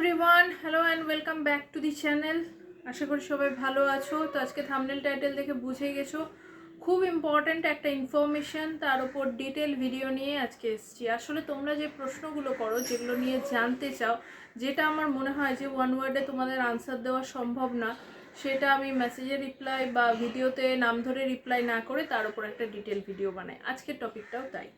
Everyone hello and welcome back to the channel আশা করি সবাই ভালো আছো। তো আজকে থামনেল টাইটেল দেখে বুঝে গেছো। খুব ইম্পর্ট্যান্ট একটা ইনফরমেশান তার উপর ডিটেল ভিডিও নিয়ে আজকে এসেছি। আসলে তোমরা যে প্রশ্নগুলো করো, যেগুলো নিয়ে জানতে চাও, যেটা আমার মনে হয় যে ওয়ান ওয়ার্ডে তোমাদের আনসার দেওয়া সম্ভব না সেটা আমি মেসেজে রিপ্লাই বা ভিডিওতে নাম ধরে রিপ্লাই না করে তার উপর একটা ডিটেল ভিডিও বানাই। আজকের টপিকটাও তাই।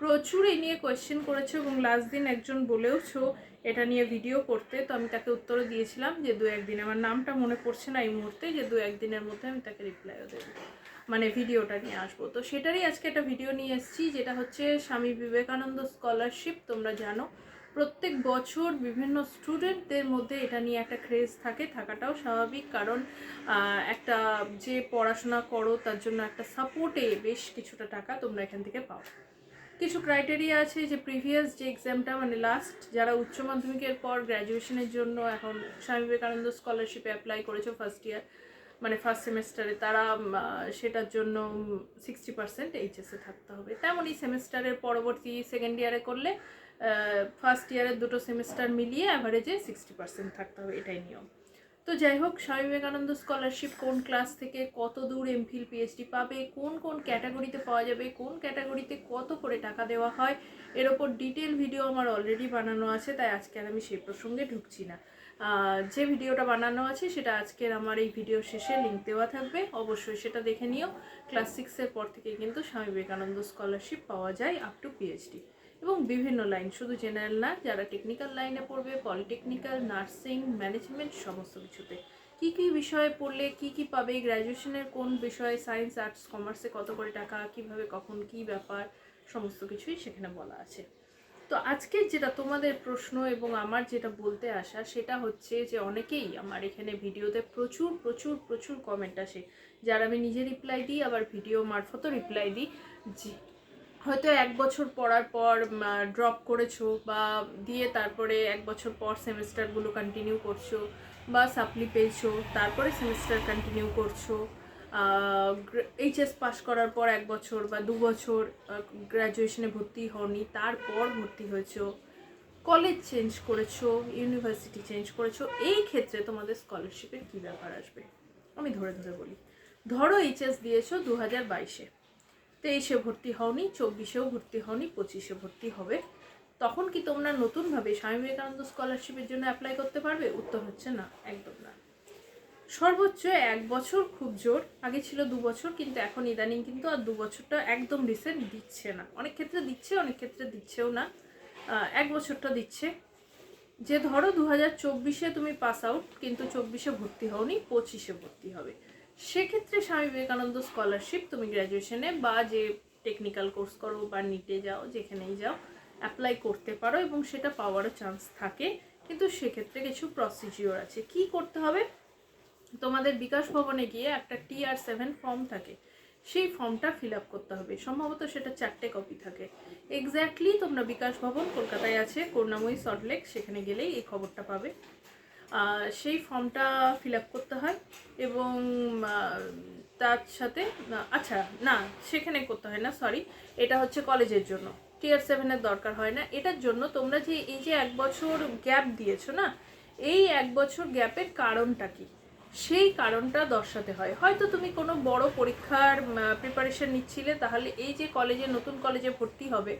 প্রচুর এই নিয়ে কোয়েশ্চেন করেছ এবং লাস্ট দিন একজন বলেওছো এটা নিয়ে ভিডিও করতে, তো আমি তাকে উত্তরও দিয়েছিলাম যে দু একদিন, আমার নামটা মনে পড়ছে না এই মুহূর্তে, যে দু একদিনের মধ্যে আমি তাকে রিপ্লাইও দেবো মানে ভিডিওটা নিয়ে আসব। তো সেটারই আজকে একটা ভিডিও নিয়ে এসেছি, যেটা হচ্ছে স্বামী বিবেকানন্দ স্কলারশিপ তোমরা জানো। প্রত্যেক বছর বিভিন্ন স্টুডেন্টদের মধ্যে এটা নিয়ে একটা ক্রেজ থাকে, থাকাটাও স্বাভাবিক। কারণ একটা যে পড়াশোনা করো, তার জন্য একটা সাপোর্টে বেশ কিছুটা টাকা তোমরা এখান থেকে পাও। কিছু ক্রাইটেরিয়া আছে যে প্রিভিয়াস যে এক্সামটা মানে লাস্ট যারা উচ্চ মাধ্যমিকের পর গ্র্যাজুয়েশনের জন্য এখন স্বামী বিবেকানন্দ স্কলারশিপে অ্যাপ্লাই করেছ ফার্স্ট ইয়ার মানে ফার্স্ট সেমেস্টারে তারা সেটার জন্য সিক্সটি পার্সেন্ট এইচএসে থাকতে হবে। তেমনই সেমেস্টারের পরবর্তী সেকেন্ড ইয়ারে করলে ফার্স্ট ইয়ারের দুটো সেমেস্টার মিলিয়ে অ্যাভারেজে সিক্সটি পার্সেন্ট থাকতে হবে, এটাই নিয়ম। তো যাই হোক, স্বামী বিবেকানন্দ স্কলারশিপ কোন ক্লাস থেকে কত দূর এমফিল পিএইচডি পাবে, কোন কোন ক্যাটাগরিতে পাওয়া যাবে, কোন ক্যাটাগরিতে কত করে টাকা দেওয়া হয়, এর ওপর ডিটেল ভিডিও আমার অলরেডি বানানো আছে, তাই আজকে আর আমি সেই প্রসঙ্গে ঢুকছি না। যে ভিডিওটা বানানো আছে, সেটা আজকের আমার এই ভিডিও শেষে লিঙ্ক দেওয়া থাকবে। অবশ্যই সেটা দেখে নিও। ক্লাস সিক্সের পর থেকে কিন্তু স্বামী বিবেকানন্দ স্কলারশিপ পাওয়া যায় আপ টু পিএইচডি এবং বিভিন্ন লাইন, শুধু জেনারেল না, যারা টেকনিক্যাল লাইনে পড়বে পলিটেকনিক্যাল নার্সিং ম্যানেজমেন্ট সমস্ত কিছুতে। কি কি বিষয়ে পড়লে, কি কি পাবে গ্র্যাজুয়েশনের কোন বিষয়ে সায়েন্স আর্টস কমার্সে কত করে টাকা, কীভাবে, কখন, কি ব্যাপার, সমস্ত কিছুই সেখানে বলা আছে। তো আজকে যেটা তোমাদের প্রশ্ন এবং আমার যেটা বলতে আসা, সেটা হচ্ছে যে অনেকেই আমার এখানে ভিডিওতে প্রচুর প্রচুর প্রচুর কমেন্ট আসে। যারা আমি নিজে রিপ্লাই দিই, আবার ভিডিও মারফতও রিপ্লাই দিই হয়তো এক বছর পড়ার পর ড্রপ করেছ বা দিয়ে তারপরে এক বছর পর সেমিস্টারগুলো কন্টিনিউ করছ বা সাপ্লি পেয়েছ, তারপরে সেমিস্টার কন্টিনিউ করছ এইচএস পাস করার পর এক বছর বা দু বছর গ্র্যাজুয়েশনে ভর্তি হওনি, তারপর ভর্তি হয়েছো কলেজ চেঞ্জ করেছ ইউনিভার্সিটি চেঞ্জ করেছ, এই ক্ষেত্রে তোমাদের স্কলারশিপের কী ব্যাপার আসবে? আমি ধরে ধরে বলি। ধরো এইচএস দিয়েছ দু হাজার বাইশে। তেইশে ভর্তি হওনি, চব্বিশেও ভর্তি হওনি, পঁচিশে ভর্তি হবে। তখন কি তোমরা নতুনভাবে স্বামী বিবেকানন্দ স্কলারশিপের জন্য অ্যাপ্লাই করতে পারবে? উত্তর হচ্ছে না, একদম না। সর্বোচ্চ এক বছর খুব জোর, আগে ছিল দু বছর, কিন্তু এখন ইদানিং কিন্তু আর দু বছরটা একদম রিসেন্ট দিচ্ছে না। অনেক ক্ষেত্রে দিচ্ছে, অনেক ক্ষেত্রে দিচ্ছেও না। এক বছরটা দিচ্ছে। যে ধরো দু হাজার চব্বিশে তুমি পাস আউট কিন্তু চব্বিশে ভর্তি হওনি, পঁচিশে ভর্তি হবে। সেক্ষেত্রে স্বামী বিবেকানন্দ স্কলারশিপ তুমি গ্র্যাজুয়েশনে বা যে টেকনিক্যাল কোর্স করো বা নিটে যাও, যেখানেই যাও অ্যাপ্লাই করতে পারো এবং সেটা পাওয়ারও চান্স থাকে। কিন্তু সেক্ষেত্রে কিছু প্রসিজিওর আছে। কি করতে হবে? তোমাদের বিকাশ ভবনে গিয়ে একটা টিআর সেভেন ফর্ম থাকে। সেই ফর্মটা ফিল আপ করতে হবে। সম্ভবত সেটা চারটে কপি থাকে। এক্স্যাক্টলি তোমরা বিকাশ ভবন, কলকাতায় আছে করুণাময়ী সল্টলেক সেখানে গেলেই এই খবরটা পাবে। সেই ফর্মটা ফিল আপ করতে হয় এবং তার সাথে আচ্ছা না, সেখানে করতে হয় না সরি এটা হচ্ছে কলেজের জন্য। টিয়ার সেভেনের দরকার হয় না। এটার জন্য তোমরা যে, এই যে এক বছর গ্যাপ দিয়েছ না, এই এক বছর গ্যাপের কারণটা কি? সেই কারণটা দর্শাতে হয়। হয়তো তুমি কোনো বড় পরীক্ষার প্রিপারেশন নিচ্ছিলে, তাহলে এই যে কলেজে নতুন কলেজে ভর্তি হবে,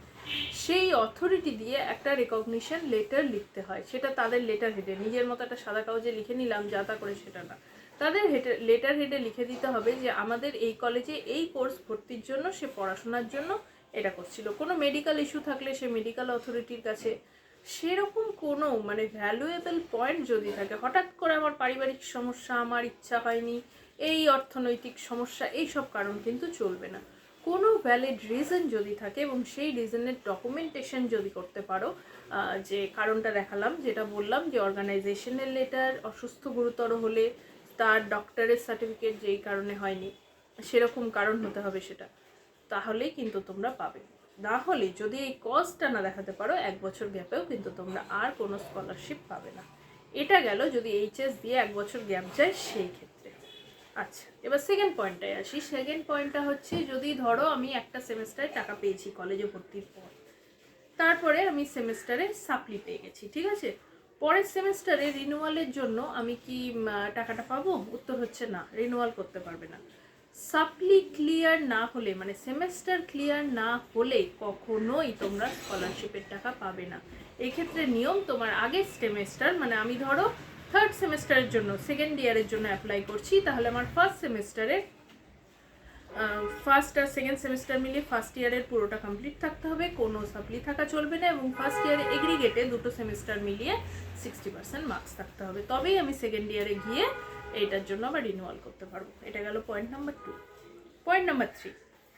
সেই অথরিটি দিয়ে একটা রেকগনিশন লেটার লিখতে হয়। সেটা তাদের লেটার হেডে নিজের মতো একটা সাদা কাগজে লিখে নিলাম, যা তা করে সেটা না। তাদের হেডে লেটার হেডে লিখে দিতে হবে যে, আমাদের এই কলেজে এই কোর্স ভর্তির জন্য, সে পড়াশোনার জন্য এটা করছিল। কোনো মেডিকেল ইস্যু থাকলে সে মেডিকেল অথরিটির কাছে সেরকম কোনো মানে ভ্যালুয়েবল পয়েন্ট যদি থাকে, হঠাৎ করে আমার পারিবারিক সমস্যা, আমার ইচ্ছা হয়নি, এই অর্থনৈতিক সমস্যা, এই সব কারণ কিন্তু চলবে না। কোনো ভ্যালিড রিজন যদি থাকে এবং সেই রিজনের ডকুমেন্টেশন যদি করতে পারো যে কারণটা দেখালাম, যেটা বললাম যে অর্গানাইজেশনের লেটার অসুস্থ গুরুতর হলে তার ডক্টরের সার্টিফিকেট যেই কারণে হয়নি, সেরকম কারণ হতে হবে সেটা। তাহলেই কিন্তু তোমরা পাবে। না হলে যদি এই কজটা না দেখাতে পারো, এক বছর গ্যাপেও কিন্তু তোমরা আর কোনো স্কলারশিপ পাবে না। এটা গেল যদি এইচএস দিয়ে এক বছর গ্যাপ যায় সেই ক্ষেত্রে। আচ্ছা এবার সেকেন্ড পয়েন্টটায় আসি। সেকেন্ড পয়েন্টটা হচ্ছে, যদি ধরো আমি একটা সেমেস্টারে টাকা পেয়েছি কলেজে ভর্তির পর, তারপরে আমি সেমেস্টারে সাপ্লি পেয়ে গেছি, ঠিক আছে? পরের সেমিস্টারে রিনুয়ালের জন্য আমি কি টাকাটা পাবো? উত্তর হচ্ছে না রিনুয়াল করতে পারবে না। সাপ্লি ক্লিয়ার না হলে মানে সেমেস্টার ক্লিয়ার না হলে কখনোই তোমরা স্কলারশিপের টাকা পাবে না। এক্ষেত্রে নিয়ম তোমার আগের সেমেস্টার মানে আমি ধরো থার্ড সেমেস্টারের জন্য সেকেন্ড ইয়ারের জন্য অ্যাপ্লাই করছি, তাহলে আমার ফার্স্ট সেমেস্টারে ফার্স্ট আর সেকেন্ড সেমেস্টার মিলিয়ে ফার্স্ট ইয়ারের পুরোটা কমপ্লিট থাকতে হবে, কোনো সাপ্লি থাকা চলবে না, এবং ফার্স্ট ইয়ারে এগ্রিগেটে দুটো সেমেস্টার মিলিয়ে সিক্সটি পার্সেন্ট মার্কস থাকতে হবে। তবেই আমি সেকেন্ড ইয়ারে গিয়ে এইটার জন্য আবার রিনিউয়াল করতে পারব। এটা গেল point number two point number three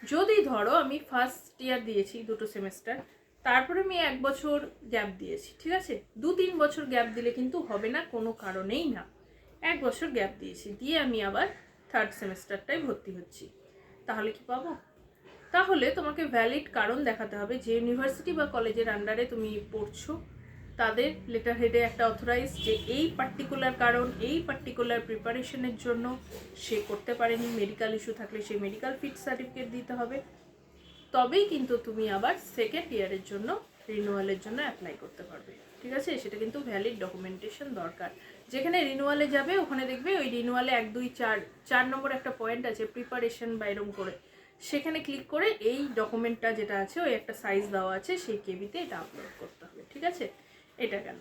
যদি ধরো আমি ফার্স্ট ইয়ার দিয়েছি দুটো সেমেস্টার তারপরে আমি এক বছর গ্যাপ দিয়েছি, ঠিক আছে? দু তিন বছর গ্যাপ দিলে কিন্তু হবে না, কোনো কারণেই না। এক বছর গ্যাপ দিয়েছি, দিয়ে আমি আবার থার্ড সেমেস্টারটাই ভর্তি হচ্ছি। তাহলে কি পাবো? তাহলে তোমাকে ভ্যালিড কারণ দেখাতে হবে যে ইউনিভার্সিটি বা কলেজের আন্ডারে তুমি পড়ছো। তাদের লেটার হেডে একটা অথরাইজ যে এই পার্টিকুলার কারণ, এই পার্টিকুলার প্রিপারেশনের জন্য সে করতে পারেনি। মেডিকেল ইস্যু থাকলে সেই মেডিকেল ফিট সার্টিফিকেট দিতে হবে। তবেই কিন্তু তুমি আবার সেকেন্ড ইয়ারের জন্য রিনুয়ালের জন্য অ্যাপ্লাই করতে পারবে। ঠিক আছে? সেটা কিন্তু ভ্যালিড ডকুমেন্টেশন দরকার। যেখানে রিনুয়ালে যাবে, ওখানে দেখবে ওই রিনুয়ালে এক, দুই, চার চার নম্বর একটা পয়েন্ট আছে প্রিপারেশন বা এরম করে। সেখানে ক্লিক করে এই ডকুমেন্টটা যেটা আছে, ওই একটা সাইজ দেওয়া আছে, সেই কেবিতে এটা আপলোড করতে হবে। ঠিক আছে? এটা কেন?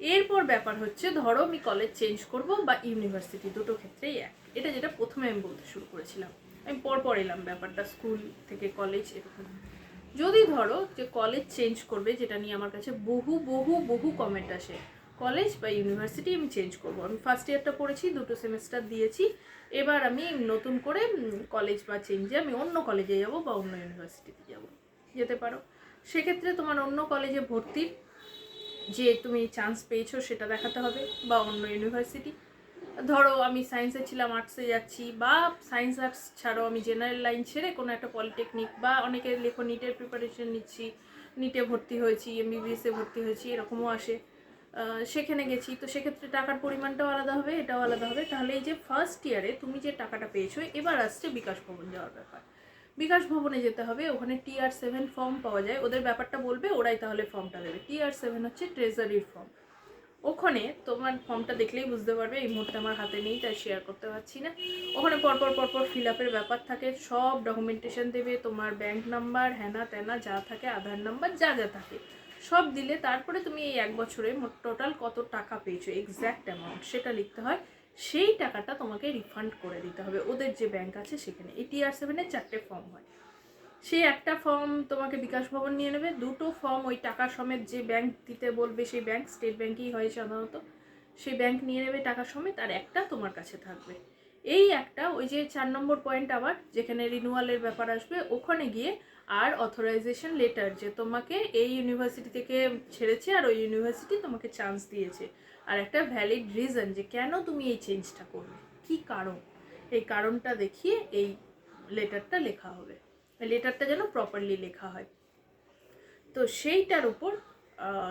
এরপর ব্যাপার হচ্ছে, ধরো আমি কলেজ চেঞ্জ করব বা ইউনিভার্সিটি দুটো ক্ষেত্রেই এক। এটা যেটা প্রথমে আমি বলতে শুরু করেছিলাম। আমি পর পর এলাম ব্যাপারটা স্কুল থেকে কলেজ এরকম। যদি ধরো যে কলেজ চেঞ্জ করবে, যেটা নিয়ে আমার কাছে বহু বহু বহু কমেন্ট আসে কলেজ বা ইউনিভার্সিটি আমি চেঞ্জ করব। আমি ফার্স্ট ইয়ারটা পড়েছি, দুটো সেমিস্টার দিয়েছি। এবার আমি নতুন করে কলেজ বা চেঞ্জে আমি অন্য কলেজে যাব বা অন্য ইউনিভার্সিটিতে যাব। যেতে পারো। সেক্ষেত্রে তোমার অন্য কলেজে ভর্তির যে তুমি চান্স পেয়েছ সেটা দেখাতে হবে বা অন্য ইউনিভার্সিটি ধরো আমি সায়েন্সে ছিলাম আর্টসে যাচ্ছি বা সায়েন্স আর্টস ছাড়াও আমি জেনারেল লাইন ছেড়ে কোনো একটা পলিটেকনিক বা অনেকে লেখো নিটের প্রিপারেশন নিচ্ছি নিটে ভর্তি হয়েছি এমবিবিএসে ভর্তি হয়েছি, এরকমও আসে। সেখানে গেছি, তো সেক্ষেত্রে টাকার পরিমাণটাও আলাদা হবে, এটাও আলাদা হবে। তাহলে এই যে ফার্স্ট ইয়ারে তুমি যে টাকাটা পেয়েছ, এবার আসছে বিকাশ ভবন যাওয়ার ব্যাপার। বিকাশ ভবনে যেতে হবে, ওখানে টি আর সেভেন ফর্ম পাওয়া যায়। ওদের ব্যাপারটা বলবে, ওরাই তাহলে ফর্মটা দেবে। টি আর সেভেন হচ্ছে ট্রেজারির ফর্ম ওখানে তোমার ফর্মটা দেখলেই বুঝতে পারবে, এই মুহূর্তে আমার হাতে নেই, তাই শেয়ার করতে পারছি না। ওখানে পরপর পরপর ফিল আপের ব্যাপার থাকে, সব ডকুমেন্টেশন দেবে, তোমার ব্যাংক নাম্বার হ্যানা ত্যানা যা থাকে, আধার নাম্বার যা যা থাকে। সব দিলে তারপরে তুমি এই এক বছরে টোটাল কত টাকা পেয়েছ এক্স্যাক্ট অ্যামাউন্ট সেটা লিখতে হয়। সেই টাকাটা তোমাকে রিফান্ড করে দিতে হবে। ওদের যে ব্যাংক আছে সেখানে। এই টিআর সেভেনের চারটে ফর্ম হয়। সেই একটা ফর্ম তোমাকে বিকাশ ভবন নিয়ে নেবে। দুটো ফর্ম ওই টাকা সমেত যে ব্যাংক দিতে বলবে সেই ব্যাংক স্টেট ব্যাঙ্কেই হয় সাধারণত। সেই ব্যাংক নিয়ে নেবে টাকা সমেত আর একটা তোমার কাছে থাকবে। এই একটা, ওই যে চার নম্বর পয়েন্ট আবার, যেখানে রিনুয়ালের ব্যাপার আসবে, ওখানে গিয়ে আর অথরাইজেশন লেটার যে তোমাকে এই ইউনিভার্সিটি থেকে ছেড়েছে আর ওই ইউনিভার্সিটি তোমাকে চান্স দিয়েছে। আর একটা ভ্যালিড রিজন যে কেন তুমি এই চেঞ্জটা করবে কি কারণ? এই কারণটা দেখিয়ে এই লেটারটা লেখা হবে। লেটারটা যেন প্রপারলি লেখা হয়। তো সেইটার উপর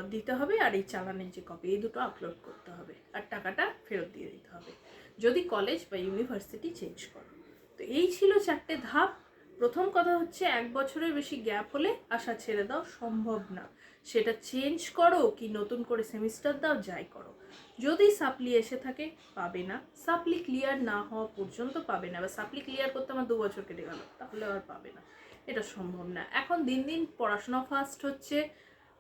দিতে হবে আর এই চালানের যে কপি এই দুটো আপলোড করতে হবে। আর টাকাটা ফেরত দিয়ে দিতে হবে। যদি কলেজ বা ইউনিভার্সিটি চেঞ্জ করো। তো এই ছিল চারটে ধাপ। প্রথম কথা হচ্ছে, এক বছরের বেশি গ্যাপ হলে আশা ছেড়ে দাও, সম্ভব না। সেটা চেঞ্জ করো কি নতুন করে সেমিস্টার দাও, যাই করো। যদি সাপ্লি এসে থাকে, পাবে না। সাপ্লি ক্লিয়ার না হওয়া পর্যন্ত পাবে না। বা সাপ্লি ক্লিয়ার করতে আমার দু বছর কেটে গেল, তাহলে আর পাবে না। এটা সম্ভব না। এখন দিন দিন পড়াশোনা ফাস্ট হচ্ছে।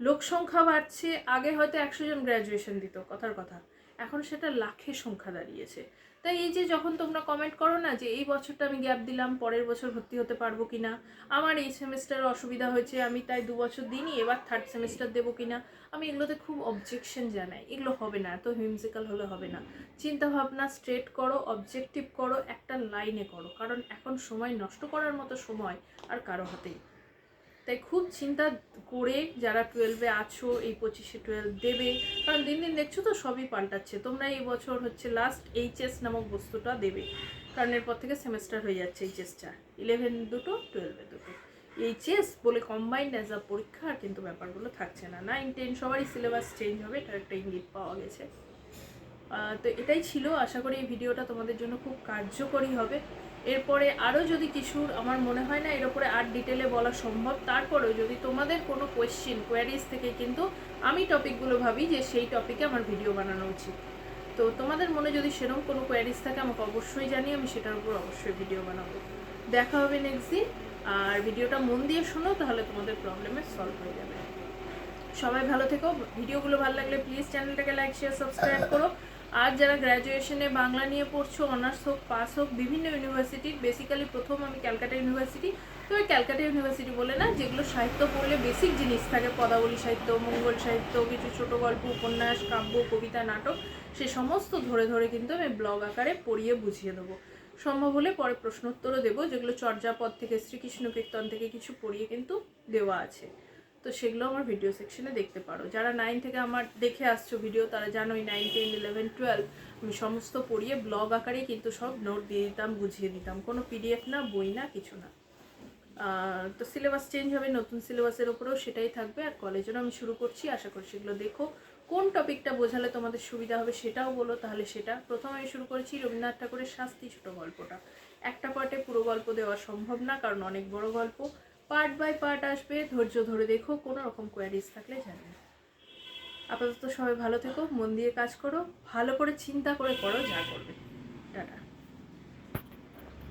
লোক সংখ্যা বাড়ছে, আগে হয়তো একশো জন গ্র্যাজুয়েশন দিত, কথার কথা। এখন সেটা লাখে সংখ্যা দাঁড়িয়েছে। তাই এই যে যখন তোমরা কমেন্ট করো না যে এই বছরটা আমি গ্যাপ দিলাম, পরের বছর ভর্তি হতে পারব কি না আমার এই সেমিস্টারে অসুবিধা হয়েছে, আমি তাই দু বছর দিনই এবার থার্ড সেমিস্টার দেবো কি না আমি এগুলোতে খুব অবজেকশন জানাই। এগুলো হবে না, এত হিমজিক্যাল হলে হবে না। চিন্তা ভাবনা স্ট্রেট করো অবজেক্টিভ করো, একটা লাইনে করো। কারণ এখন সময় নষ্ট করার মতো সময় আর কারও হাতেই। তাই খুব চিন্তা করে যারা টুয়েলভে আছো, এই পঁচিশে টুয়েলভ দেবে। কারণ দিন দিন দেখছ তো সবই পাল্টাচ্ছে। তোমরা এই বছর হচ্ছে লাস্ট এইচএস নামক বস্তুটা দেবে। কারণ এরপর থেকে সেমেস্টার হয়ে যাচ্ছে এইচএসটা ইলেভেন দুটো টুয়েলভে দুটো। এইচএস বলে কম্বাইন্ড অ্যাজ আ পরীক্ষা কিন্তু ব্যাপারগুলো থাকছে না। নাইন টেন সবারই সিলেবাস চেঞ্জ হবে এটার একটা ইঙ্গিত পাওয়া গেছে। তো এটাই ছিল। আশা করি এই ভিডিওটা তোমাদের জন্য খুব কার্যকরী হবে। এরপরে আরও যদি কিছুর আমার মনে হয় না, এর উপরে আর ডিটেলে বলা সম্ভব। তারপরেও যদি তোমাদের কোনো কোয়েশ্চেন কোয়ারিজ থেকে কিন্তু আমি টপিকগুলো ভাবি যে সেই টপিকে আমার ভিডিও বানানো উচিত। তো তোমাদের মনে যদি সেরকম কোনো কোয়ারিজ থাকে, আমাকে অবশ্যই জানিয়ে আমি সেটার উপর অবশ্যই ভিডিও বানাবো। দেখা হবে নেক্সট দিন। আর ভিডিওটা মন দিয়ে শোনো, তাহলে তোমাদের প্রবলেমের সলভ হয়ে যাবে। সবাই ভালো থেকো। ভিডিওগুলো ভালো লাগলে প্লিজ চ্যানেলটাকে লাইক শেয়ার সাবস্ক্রাইব করো। আর যারা গ্র্যাজুয়েশনে বাংলা নিয়ে পড়ছো অনার্স হোক পাস হোক, বিভিন্ন ইউনিভার্সিটির বেসিক্যালি প্রথম আমি ক্যালকাটা ইউনিভার্সিটি তো ওই ক্যালকাটা ইউনিভার্সিটি বলে না, যেগুলো সাহিত্য পড়লে বেসিক জিনিস থাকে, পদাবলী সাহিত্য, মঙ্গল সাহিত্য, কিছু ছোট গল্প, উপন্যাস, কাব্য, কবিতা, নাটক, সে সমস্ত ধরে ধরে কিন্তু আমি ব্লগ আকারে পড়িয়ে বুঝিয়ে দেবো। সম্ভব হলে পরে প্রশ্নোত্তরও দেবো, যেগুলো চর্যাপদ থেকে, শ্রীকৃষ্ণ কীর্তন থেকে কিছু পড়িয়ে কিন্তু দেওয়া আছে। তো সেগুলো আমার ভিডিও সেকশনে দেখতে পারো। যারা নাইন থেকে আমার দেখে আসছো ভিডিও তারা জানোই নাইন টেন ইলেভেন টুয়েলভ আমি সমস্ত পড়িয়ে ব্লগ আকারে কিন্তু সব নোট দিয়ে দিতাম, বুঝিয়ে দিতাম। কোনো পিডিএফ না, বই না, কিছু না। তো সিলেবাস চেঞ্জ হবে, নতুন সিলেবাসের ওপরেও সেটাই থাকবে। আর কলেজেরও আমি শুরু করছি, আশা করি সেগুলো দেখো। কোন টপিকটা বোঝালে তোমাদের সুবিধা হবে সেটাও বলো, তাহলে সেটা প্রথম আমি শুরু করেছি রবীন্দ্রনাথ ঠাকুরের শাস্তি ছোট গল্পটা। একটা পার্টে পুরো গল্প দেওয়া সম্ভব না, কারণ অনেক বড় গল্প। পার্ট বাই পার্ট আসবে, ধৈর্য ধরে দেখো, কোনো রকম কোয়ারিজ থাকলে জানিও। আপাতত সবাই ভালো থেকো, মন দিয়ে কাজ করো, ভালো করে চিন্তা করে করো যা করবে। টাটা।